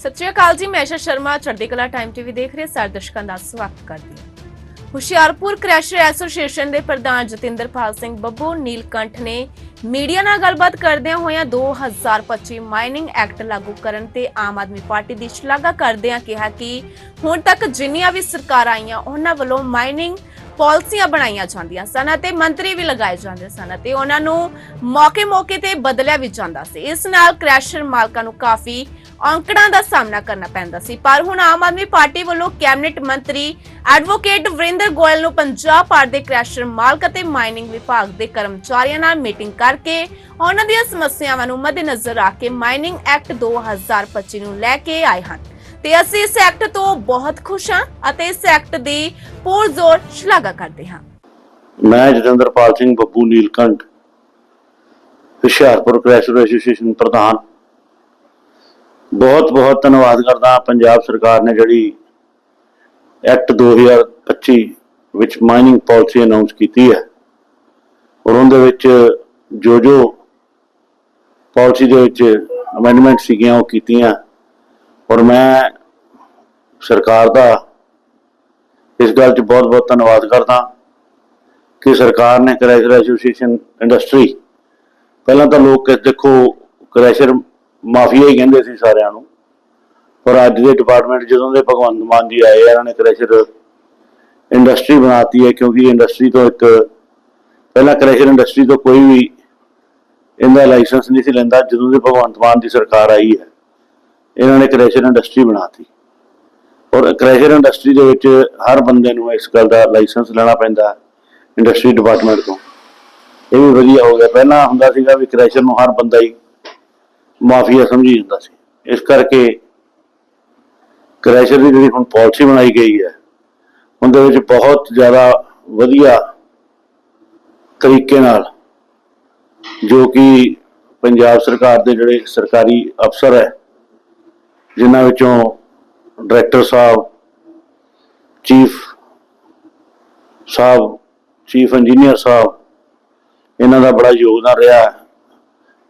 ਸਤਿ ਸ਼੍ਰੀ ਅਕਾਲ ਜੀ, ਮੈਂ ਆਸ਼ਾ ਸ਼ਰਮਾ, ਚੜ੍ਹਦੀ ਕਲਾ ਟਾਈਮ ਟੀਵੀ ਦੇਖ ਰਹੇ ਸਾਰੇ ਦਰਸ਼ਕਾਂ ਦਾ ਸਵਾਗਤ ਕਰਦੀ ਹਾਂ। ਹੁਸ਼ਿਆਰਪੁਰ ਕ੍ਰੈਸ਼ਰ ਐਸੋਸੀਏਸ਼ਨ ਦੇ ਪ੍ਰਧਾਨ ਜਤਿੰਦਰਪਾਲ ਸਿੰਘ ਬੱਬੂ, ਨੀਲਕੰਠ ਨੇ ਮੀਡੀਆ ਨਾਲ ਗੱਲਬਾਤ ਕਰਦਿਆਂ ਹੋਇਆਂ 2025 ਮਾਈਨਿੰਗ ਐਕਟ ਲਾਗੂ ਕਰਨ ਤੇ ਆਮ ਆਦਮੀ ਪਾਰਟੀ ਦੀ ਸ਼ਲਾਘਾ ਕਰਦਿਆਂ ਕਿਹਾ ਕਿ ਹੁਣ ਤੱਕ ਜਿੰਨੀਆਂ ਵੀ ਸਰਕਾਰਾਂ ਆਈਆਂ, ਉਹਨਾਂ ਵੱਲੋਂ ਮਾਈਨਿੰਗ ਪਾਲਿਸੀਆਂ ਬਣਾਈਆਂ ਜਾਂਦੀਆਂ ਸਨ ਅਤੇ ਮੰਤਰੀ ਵੀ ਲਗਾਏ ਜਾਂਦੇ ਸਨ ਅਤੇ ਉਹਨਾਂ ਨੂੰ ਮੌਕੇ-ਮੌਕੇ ਤੇ ਬਦਲਿਆ ਵੀ ਜਾਂਦਾ ਸੀ। ਇਸ ਨਾਲ ਕ੍ਰੈਸ਼ਰ ਮਾਲਕਾਂ ਨੂੰ ਕਾਫੀ ਔਂਕੜਾਂ ਦਾ ਸਾਹਮਣਾ ਕਰਨਾ ਪੈਂਦਾ ਸੀ। ਪਰ ਹੁਣ ਆਮ ਆਦਮੀ ਪਾਰਟੀ ਵੱਲੋਂ ਕੈਬਨਿਟ ਮੰਤਰੀ ਐਡਵੋਕੇਟ ਵਰਿੰਦਰ ਗੋਇਲ ਨੂੰ ਪੰਜਾਬ ਭਾਰ ਦੇ ਕ੍ਰੈਸ਼ਰ ਮਾਲਕ ਅਤੇ ਮਾਈਨਿੰਗ ਵਿਭਾਗ ਦੇ ਕਰਮਚਾਰੀਆਂ ਨਾਲ ਮੀਟਿੰਗ ਕਰਕੇ ਉਹਨਾਂ ਦੀਆਂ ਸਮੱਸਿਆਵਾਂ ਨੂੰ ਮੱਦੇਨਜ਼ਰ ਰੱਖ ਕੇ ਮਾਈਨਿੰਗ ਐਕਟ 2025 ਨੂੰ ਲੈ ਕੇ ਆਏ ਹਨ। ਤੇ ਅਸੀਂ ਇਸ ਐਕਟ ਤੋਂ ਬਹੁਤ ਖੁਸ਼ ਹਾਂ ਅਤੇ ਇਸ ਐਕਟ ਦੀ ਪੁਰਜ਼ੋਰ ਸ਼ਲਾਘਾ ਕਰਦੇ ਹਾਂ। ਮੈਂ ਜਤਿੰਦਰਪਾਲ ਸਿੰਘ ਬੱਬੂ ਨੀਲਕੰਠ, ਹੁਸ਼ਿਆਰਪੁਰ ਕ੍ਰੈਸ਼ਰ ਐਸੋਸੀਏਸ਼ਨ ਪ੍ਰਧਾਨ ਬਹੁਤ ਬਹੁਤ ਧੰਨਵਾਦ ਕਰਦਾ ਪੰਜਾਬ ਸਰਕਾਰ ਨੇ ਜਿਹੜੀ ਐਕਟ 2025 ਵਿੱਚ ਮਾਈਨਿੰਗ ਪਾਲਿਸੀ ਅਨਾਉਂਸ ਕੀਤੀ ਹੈ ਔਰ ਉਹਦੇ ਵਿੱਚ ਜੋ ਜੋ ਪਾਲਿਸੀ ਦੇ ਵਿੱਚ ਅਮੈਂਡਮੈਂਟ ਸੀਗੀਆਂ ਉਹ ਕੀਤੀਆਂ ਔਰ ਮੈਂ ਸਰਕਾਰ ਦਾ ਇਸ ਗੱਲ 'ਚ ਬਹੁਤ ਬਹੁਤ ਧੰਨਵਾਦ ਕਰਦਾ ਕਿ ਸਰਕਾਰ ਨੇ ਕ੍ਰੈਸ਼ਰ ਐਸੋਸੀਏਸ਼ਨ ਇੰਡਸਟਰੀ ਪਹਿਲਾਂ ਤਾਂ ਲੋਕ ਦੇਖੋ ਕ੍ਰੈਸ਼ਰ ਮਾਫੀਆ ਹੀ ਕਹਿੰਦੇ ਸੀ ਸਾਰਿਆਂ ਨੂੰ। ਪਰ ਅੱਜ ਦੇ ਡਿਪਾਰਟਮੈਂਟ ਜਦੋਂ ਦੇ ਭਗਵੰਤ ਮਾਨ ਜੀ ਆਏ ਇਹਨਾਂ ਨੇ ਕ੍ਰੈਸ਼ਰ ਇੰਡਸਟਰੀ ਬਣਾਤੀ ਹੈ, ਕਿਉਂਕਿ ਇੰਡਸਟਰੀ ਤੋਂ ਇੱਕ ਪਹਿਲਾਂ ਕ੍ਰੈਸ਼ਰ ਇੰਡਸਟਰੀ ਤੋਂ ਕੋਈ ਵੀ ਇਹਦਾ ਲਾਇਸੈਂਸ ਨਹੀਂ ਸੀ ਲੈਂਦਾ, ਜਦੋਂ ਦੇ ਭਗਵੰਤ ਮਾਨ ਦੀ ਸਰਕਾਰ ਆਈ ਹੈ, ਇਹਨਾਂ ਨੇ ਕ੍ਰੈਸ਼ਰ ਇੰਡਸਟਰੀ ਬਣਾਤੀ। ਔਰ ਕ੍ਰੈਸ਼ਰ ਇੰਡਸਟਰੀ ਦੇ ਵਿੱਚ ਹਰ ਬੰਦੇ ਨੂੰ ਇਸ ਗੱਲ ਦਾ ਲਾਇਸੈਂਸ ਲੈਣਾ ਪੈਂਦਾ ਇੰਡਸਟਰੀ ਡਿਪਾਰਟਮੈਂਟ ਤੋਂ। ਇਹ ਵੀ ਵਧੀਆ ਹੋ ਗਿਆ। ਪਹਿਲਾਂ ਹੁੰਦਾ ਸੀਗਾ ਵੀ ਕ੍ਰੈਸ਼ਰ ਨੂੰ ਹਰ ਬੰਦਾ ਹੀ ਮਾਫੀਆ ਸਮਝੀ ਜਾਂਦਾ ਸੀ। ਇਸ ਕਰਕੇ ਕ੍ਰੈਸ਼ਰ ਦੀ ਜਿਹੜੀ ਹੁਣ ਪਾਲਿਸੀ ਬਣਾਈ ਗਈ ਹੈ, ਉਹਦੇ ਵਿੱਚ ਬਹੁਤ ਜ਼ਿਆਦਾ ਵਧੀਆ ਤਰੀਕੇ ਨਾਲ ਜੋ ਕਿ ਪੰਜਾਬ ਸਰਕਾਰ ਦੇ ਜਿਹੜੇ ਸਰਕਾਰੀ ਅਫਸਰ ਹੈ, ਜਿਨ੍ਹਾਂ ਵਿੱਚੋਂ ਡਾਇਰੈਕਟਰ ਸਾਹਿਬ, ਚੀਫ ਸਾਹਿਬ, ਚੀਫ ਇੰਜੀਨੀਅਰ ਸਾਹਿਬ, ਇਹਨਾਂ ਦਾ ਬੜਾ ਯੋਗਦਾਨ ਰਿਹਾ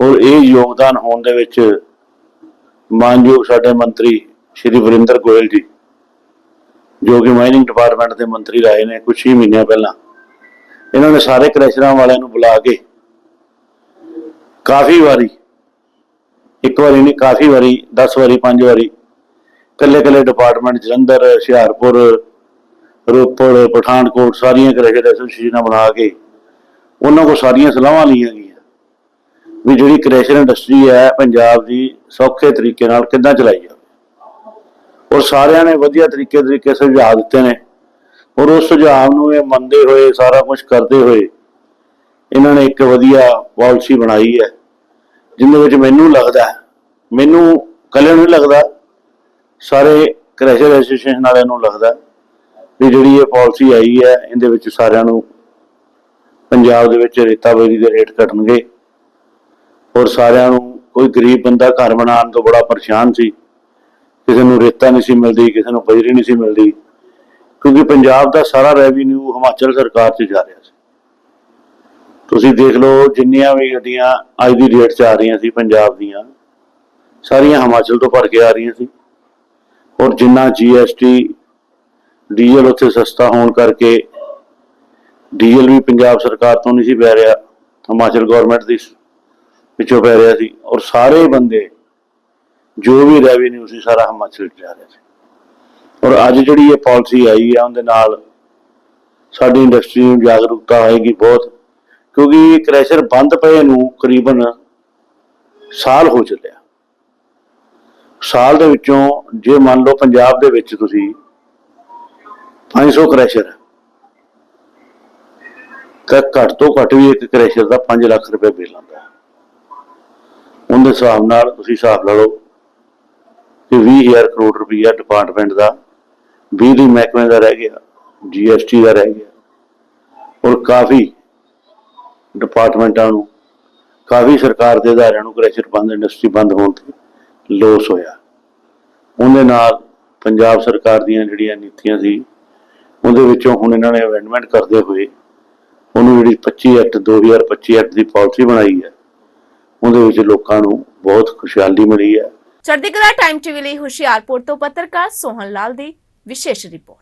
ਔਰ ਇਹ ਯੋਗਦਾਨ ਹੋਣ ਦੇ ਵਿੱਚ ਮਾਨਯੋਗ ਸਾਡੇ ਮੰਤਰੀ ਸ਼੍ਰੀ ਵਰਿੰਦਰ ਗੋਇਲ ਜੀ, ਜੋ ਕਿ ਮਾਈਨਿੰਗ ਡਿਪਾਰਟਮੈਂਟ ਦੇ ਮੰਤਰੀ ਰਹੇ ਨੇ ਕੁਝ ਹੀ ਮਹੀਨਿਆਂ ਪਹਿਲਾਂ, ਇਹਨਾਂ ਨੇ ਸਾਰੇ ਕ੍ਰੈਸ਼ਰਾਂ ਵਾਲਿਆਂ ਨੂੰ ਬੁਲਾ ਕੇ ਕਾਫੀ ਵਾਰੀ, ਇੱਕ ਵਾਰੀ ਨਹੀਂ, ਕਾਫੀ ਵਾਰੀ 10 ਵਾਰੀ 5 ਵਾਰੀ ਕੱਲੇ ਕੱਲੇ ਡਿਪਾਰਟਮੈਂਟ ਜਲੰਧਰ, ਹੁਸ਼ਿਆਰਪੁਰ, ਰੋਪੜ, ਪਠਾਨਕੋਟ ਸਾਰੀਆਂ ਕ੍ਰਿਕਟ ਐਸੋਸੀਏਸ਼ਨਾਂ ਬਣਾ ਕੇ ਉਹਨਾਂ ਕੋ ਸਾਰੀਆਂ ਸਲਾਹਾਂ ਲਈਆਂ ਗਈਆਂ। ਵੀ ਜਿਹੜੀ ਕ੍ਰੈਸ਼ਰ ਇੰਡਸਟਰੀ ਹੈ ਪੰਜਾਬ ਦੀ ਸੌਖੇ ਤਰੀਕੇ ਨਾਲ ਕਿੱਦਾਂ ਚਲਾਈ ਜਾਵੇ। ਔਰ ਸਾਰਿਆਂ ਨੇ ਵਧੀਆ ਤਰੀਕੇ ਤਰੀਕੇ ਸੁਝਾਅ ਦਿੱਤੇ ਨੇ। ਔਰ ਉਸ ਸੁਝਾਅ ਨੂੰ ਇਹ ਮੰਨਦੇ ਹੋਏ, ਸਾਰਾ ਕੁਝ ਕਰਦੇ ਹੋਏ ਇਹਨਾਂ ਨੇ ਇੱਕ ਵਧੀਆ ਪਾਲਿਸੀ ਬਣਾਈ ਹੈ ਜਿੰਦੇ ਵਿੱਚ ਮੈਨੂੰ ਲੱਗਦਾ ਮੈਨੂੰ ਕੱਲੇ ਨੂੰ ਨਹੀਂ ਲੱਗਦਾ, ਸਾਰੇ ਕ੍ਰੈਸ਼ਰ ਐਸੋਸੀਏਸ਼ਨ ਵਾਲਿਆਂ ਨੂੰ ਲੱਗਦਾ ਵੀ ਜਿਹੜੀ ਇਹ ਪਾਲਿਸੀ ਆਈ ਹੈ, ਇਹਦੇ ਵਿੱਚ ਸਾਰਿਆਂ ਨੂੰ ਪੰਜਾਬ ਦੇ ਵਿੱਚ ਰੇਤਾ ਬਜਰੀ ਦੇ ਰੇਟ ਘਟਣਗੇ। ਔਰ ਸਾਰਿਆਂ ਨੂੰ ਕੋਈ ਗਰੀਬ ਬੰਦਾ ਘਰ ਬਣਾਉਣ ਤੋਂ ਬੜਾ ਪਰੇਸ਼ਾਨ ਸੀ। ਕਿਸੇ ਨੂੰ ਰੇਤਾ ਨਹੀਂ ਸੀ ਮਿਲਦੀ, ਕਿਸੇ ਨੂੰ ਬਜਰੀ ਨਹੀਂ ਸੀ ਮਿਲਦੀ। ਕਿਉਂਕਿ ਪੰਜਾਬ ਦਾ ਸਾਰਾ ਰੈਵਨਿਊ ਹਿਮਾਚਲ ਸਰਕਾਰ 'ਚ ਜਾ ਰਿਹਾ ਸੀ। ਤੁਸੀਂ ਦੇਖ ਲਓ ਜਿੰਨੀਆਂ ਵੀ ਗੱਡੀਆਂ ਅੱਜ ਦੀ ਡੇਟ 'ਚ ਆ ਰਹੀਆਂ ਸੀ ਪੰਜਾਬ ਦੀਆਂ, ਸਾਰੀਆਂ ਹਿਮਾਚਲ ਤੋਂ ਭਰ ਕੇ ਆ ਰਹੀਆਂ ਸੀ। ਔਰ ਜਿੰਨਾ ਜੀਐਸਟੀ ਡੀਜ਼ਲ ਉੱਥੇ ਸਸਤਾ ਹੋਣ ਕਰਕੇ ਡੀਜ਼ਲ ਵੀ ਪੰਜਾਬ ਸਰਕਾਰ ਤੋਂ ਨਹੀਂ ਸੀ ਪੈ ਰਿਹਾ। ਹਿਮਾਚਲ ਗਵਰਨਮੈਂਟ ਦੀ ਵਿੱਚੋਂ ਪੈ ਰਿਹਾ ਸੀ ਔਰ ਸਾਰੇ ਬੰਦੇ ਜੋ ਵੀ ਰੈਵਨਿਊ ਸੀ ਸਾਰਾ ਹਿਮਾਚਲ ਚ ਜਾ ਰਿਹਾ ਸੀ ਔਰ ਅੱਜ ਜਿਹੜੀ ਇਹ ਪਾਲਿਸੀ ਆਈ ਹੈ ਉਹਦੇ ਨਾਲ ਸਾਡੀ ਇੰਡਸਟਰੀ ਨੂੰ ਜਾਗਰੂਕਤਾ ਆਏਗੀ ਬਹੁਤ ਕਿਉਂਕਿ ਕ੍ਰੈਸ਼ਰ ਬੰਦ ਪਏ ਨੂੰ ਕਰੀਬਨ ਸਾਲ ਹੋ ਚੱਲਿਆ ਸਾਲ ਦੇ ਵਿੱਚੋਂ ਜੇ ਮੰਨ ਲਓ ਪੰਜਾਬ ਦੇ ਵਿੱਚ ਤੁਸੀਂ 500 ਕ੍ਰੈਸ਼ਰ ਹੈ, ਤਾਂ ਘੱਟ ਤੋਂ ਘੱਟ ਵੀ ਇੱਕ ਕ੍ਰੈਸ਼ਰ ਦਾ 5 ਲੱਖ ਰੁਪਏ ਬਿੱਲ ਆਉਂਦਾ ਹੈ। ਉਹਦੇ ਹਿਸਾਬ ਨਾਲ ਤੁਸੀਂ ਹਿਸਾਬ ਲਾ ਲਓ ਕਿ 20000 ਕਰੋੜ ਰੁਪਈਆ ਡਿਪਾਰਟਮੈਂਟ ਦਾ ਬਿਜਲੀ ਮਹਿਕਮੇ ਦਾ ਰਹਿ ਗਿਆ ਜੀਐਸਟੀ ਦਾ ਰਹਿ ਗਿਆ, ਔਰ ਕਾਫੀ ਡਿਪਾਰਟਮੈਂਟਾਂ ਨੂੰ, ਕਾਫੀ ਸਰਕਾਰ ਦੇ ਅਦਾਰਿਆਂ ਨੂੰ ਕ੍ਰੈਸ਼ਰ ਬੰਦ ਇੰਡਸਟਰੀ ਬੰਦ ਹੋਣ ਤੇ ਲੋਸ ਹੋਇਆ। ਉਹਦੇ ਨਾਲ ਪੰਜਾਬ ਸਰਕਾਰ ਦੀਆਂ ਜਿਹੜੀਆਂ ਨੀਤੀਆਂ ਸੀ, ਉਹਦੇ ਵਿੱਚੋਂ ਹੁਣ ਇਹਨਾਂ ਨੇ ਅਮੈਂਡਮੈਂਟ ਕਰਦੇ ਹੋਏ ਉਹਨੂੰ ਜਿਹੜੀ 25 ਐਕਟ 2025 ਐਕਟ ਦੀ ਪਾਲਿਸੀ ਬਣਾਈ ਹੈ। ਉਹਦੇ ਵਿੱਚ ਲੋਕਾਂ ਨੂੰ ਬਹੁਤ ਖੁਸ਼ਹਾਲੀ ਮਿਲੀ ਹੈ। ਚੜ੍ਹਦੀ ਕਲਾ ਟਾਈਮ ਟੀਵੀ ਲਈ ਹੁਸ਼ਿਆਰਪੁਰ ਤੋਂ ਪੱਤਰਕਾਰ ਸੋਹਨ ਲਾਲ ਦੀ ਵਿਸ਼ੇਸ਼ ਰਿਪੋਰਟ।